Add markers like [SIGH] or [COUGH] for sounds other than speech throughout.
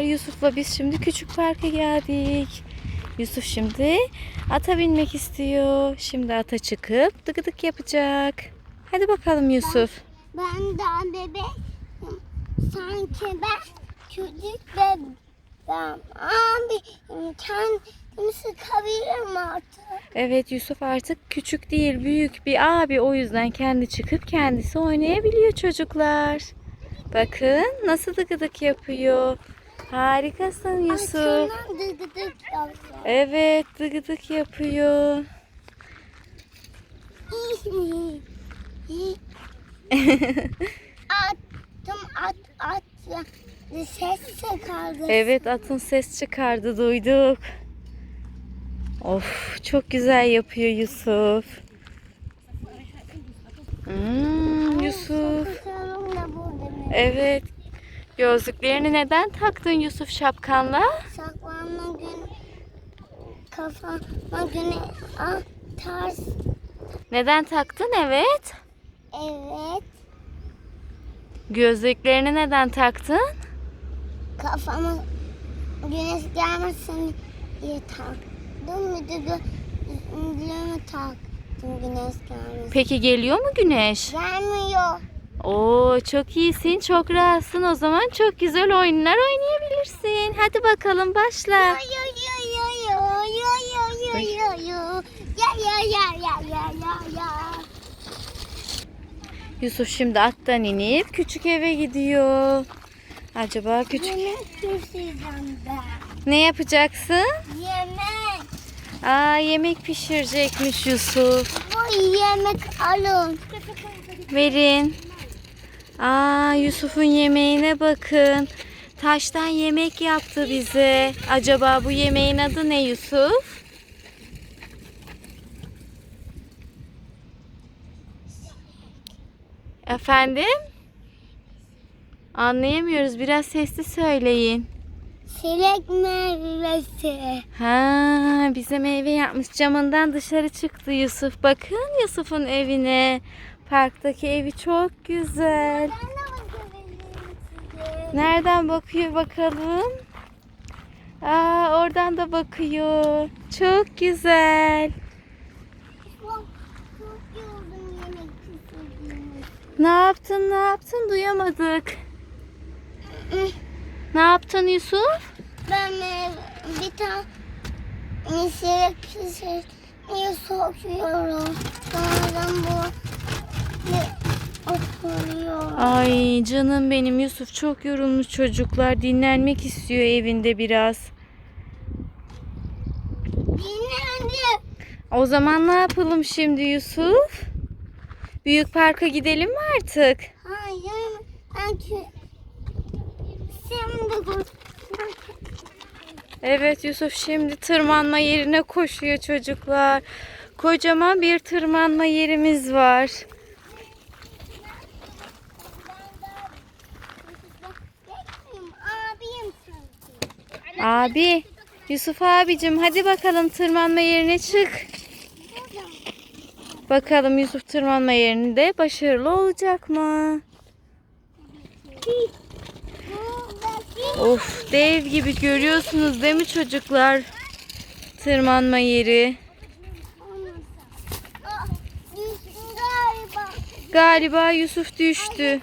Yusuf'la biz şimdi küçük parka geldik. Yusuf şimdi ata binmek istiyor. Şimdi ata çıkıp dıgıdık yapacak. Hadi bakalım Yusuf. Ben daha bebek. Sanki ben çocuk bebeğim. Abi kendimi sıkabilirim artık. Evet Yusuf artık küçük değil büyük bir abi. O yüzden kendi çıkıp kendisi oynayabiliyor çocuklar. Bakın nasıl dıgıdık yapıyor. Harikasın Yusuf. Açından dıgıdık yapıyor. Evet dıgıdık yapıyor. [LAUGHS] Attım at at ya. Ses çıkardı. Evet atın ses çıkardı duyduk. Of çok güzel yapıyor Yusuf. Hmm, Yusuf. Evet. Gözlüklerini neden taktın Yusuf şapkanla? Saklanma gün kafama güne ah ters Neden taktın? Evet. evet Gözlüklerini neden taktın? kafama güneş gelmesin diye taktım bir de gözlüğümü taktım güneş gelmesin. Peki geliyor mu güneş? Gelmiyor. Oo çok iyisin, çok rahatsın. O zaman çok güzel oyunlar oynayabilirsin. Hadi bakalım başla. Yusuf şimdi attan inip küçük eve gidiyor. Acaba küçük... Yemek pişireceğim. Ne yapacaksın? Yemek. Aa yemek pişirecekmiş Yusuf. Bu yemek alın. Verin. Aa Yusuf'un yemeğine bakın. Taştan yemek yaptı bize. Acaba bu yemeğin adı ne Yusuf? Efendim? Anlayamıyoruz. Biraz sesli söyleyin. Çilek meyvesi. Ha, bize meyve yapmış. Camından dışarı çıktı Yusuf. Bakın Yusuf'un evine. Parktaki evi çok güzel. Nereden bakıyor bakalım? Aa, oradan da bakıyor. Çok güzel. Ne yaptın? Ne yaptın? Duyamadık. Ne yaptın Yusuf? Ben e, bir tane çilek pişirmeyi sokuyorum. Sonradan bu oturuyor. Ay canım benim Yusuf çok yorulmuş çocuklar. Dinlenmek istiyor evinde biraz. Dinlendi. O zaman ne yapalım şimdi Yusuf? Büyük parka gidelim mi artık? Hayır. Ben koş. Evet Yusuf şimdi tırmanma yerine koşuyor çocuklar. Kocaman bir tırmanma yerimiz var. Abi, Yusuf abicim hadi bakalım tırmanma yerine çık. Bakalım Yusuf tırmanma yerinde başarılı olacak mı? Of dev gibi görüyorsunuz değil mi çocuklar? Tırmanma yeri. Galiba. Yusuf düştü.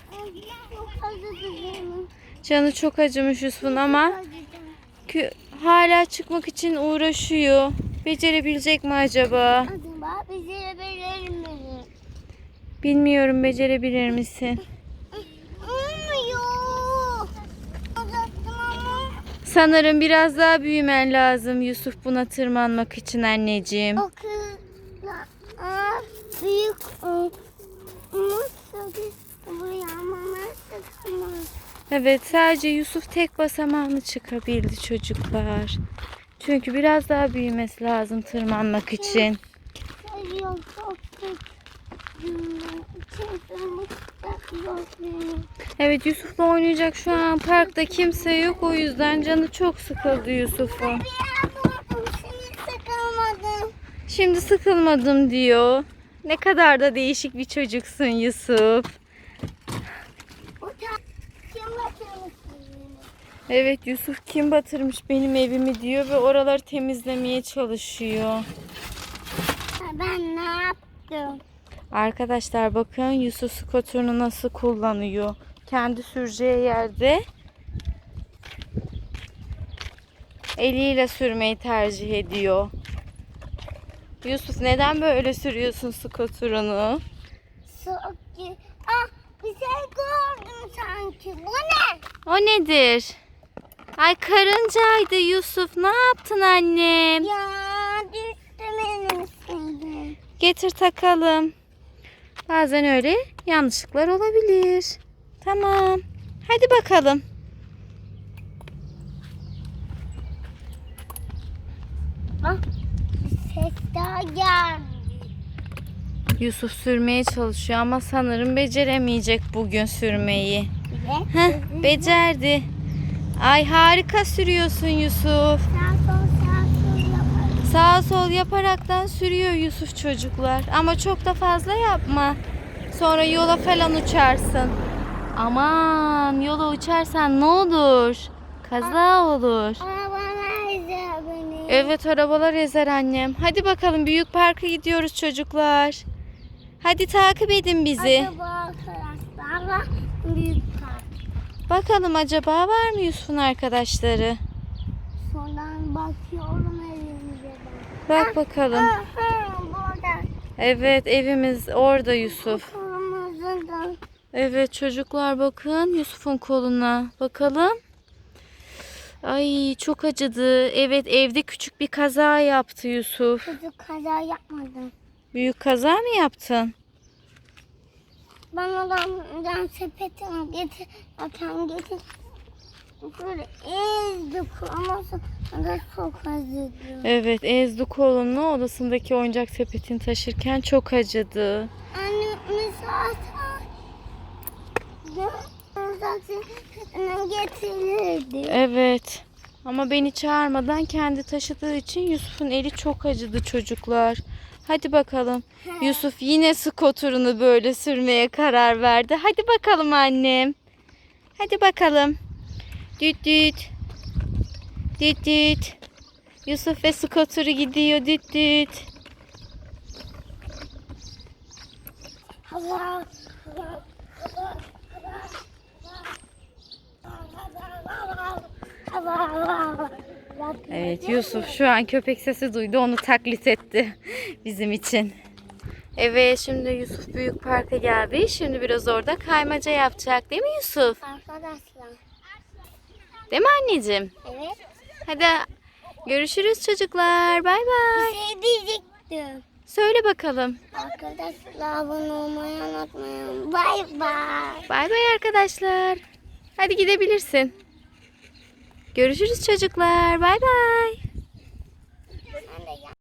Canı çok acımış Yusuf'un ama hala çıkmak için uğraşıyor. Becerebilecek mi acaba? Acaba verir mi? Bilmiyorum becerebilir misin? Olmuyor. Sanırım biraz daha büyümen lazım Yusuf buna tırmanmak için anneciğim. o kızla Aa, büyük o. Nasıl buraya ama nasıl çıkamaz? Evet sadece Yusuf tek basamağını çıkabildi çocuklar. Çünkü biraz daha büyümesi lazım tırmanmak için. Evet Yusuf'la oynayacak şu an parkta kimse yok o yüzden canı çok sıkıldı Yusuf'un. Şimdi sıkılmadım diyor. Ne kadar da değişik bir çocuksun Yusuf. Utan. Kim bakıyor musun? Evet Yusuf kim batırmış benim evimi diyor ve oraları temizlemeye çalışıyor. Ben ne yaptım? Arkadaşlar bakın Yusuf skoturunu nasıl kullanıyor. Kendi süreceği yerde eliyle sürmeyi tercih ediyor. Yusuf neden böyle sürüyorsun skoturunu? İyi. Ah bir şey gördüm sanki. Bu ne? O nedir? Ay karıncaydı Yusuf. Ne yaptın annem? Ya düştü benim şeyim. Getir takalım. Bazen öyle yanlışlıklar olabilir. Tamam. Hadi bakalım. Ah bir ses daha geldi. Yusuf sürmeye çalışıyor ama sanırım beceremeyecek bugün sürmeyi. Heh, becerdi. Ay harika sürüyorsun Yusuf. Sağ sol sağ sol yaparım. Sağ sol yaparaktan sürüyor Yusuf çocuklar. Ama çok da fazla yapma. Sonra yola falan uçarsın. Aman yola uçarsan ne olur? Kaza olur. Arabalar izliyor beni. Evet arabalar ezer annem. Hadi bakalım büyük parka gidiyoruz çocuklar. Hadi takip edin bizi. Acaba arkadaşlarla büyük park. Bakalım acaba var mı Yusuf'un arkadaşları? Şuradan bakıyorum evimize. Bak bakalım. Aha burada. Evet evimiz orada Yusuf. Evet çocuklar bakın Yusuf'un koluna. Bakalım. Ay çok acıdı. Evet evde küçük bir kaza yaptı Yusuf. Çocuk kaza yapmadım. Büyük kaza mı yaptın? Ben odamdan sepetimi getir, getir. Böyle ezdik ama sonra çok acıdı. Evet ezdi kolunu odasındaki oyuncak sepetini taşırken çok acıdı. Anne Uzaktan getirirdi. Evet. Ama beni çağırmadan kendi taşıdığı için Yusuf'un eli çok acıdı çocuklar. Hadi bakalım. Yusuf yine skoturunu böyle sürmeye karar verdi. Hadi bakalım annem. Hadi bakalım. Düt düt. Düt düt. Yusuf ve skoturu gidiyor düt düt. Allah. Evet Yusuf şu an köpek sesi duydu onu taklit etti [LAUGHS] bizim için. Evet şimdi Yusuf büyük parka geldi. Şimdi biraz orada kaymaca yapacak değil mi Yusuf? Arkadaşlar. Değil mi anneciğim? Evet. Hadi görüşürüz çocuklar. Bay bay. Bir şey diyecektim. Söyle bakalım. Arkadaşlar abone olmayı unutmayın. Bay bay. Bay bay arkadaşlar. Hadi gidebilirsin. Görüşürüz çocuklar. Bay bay.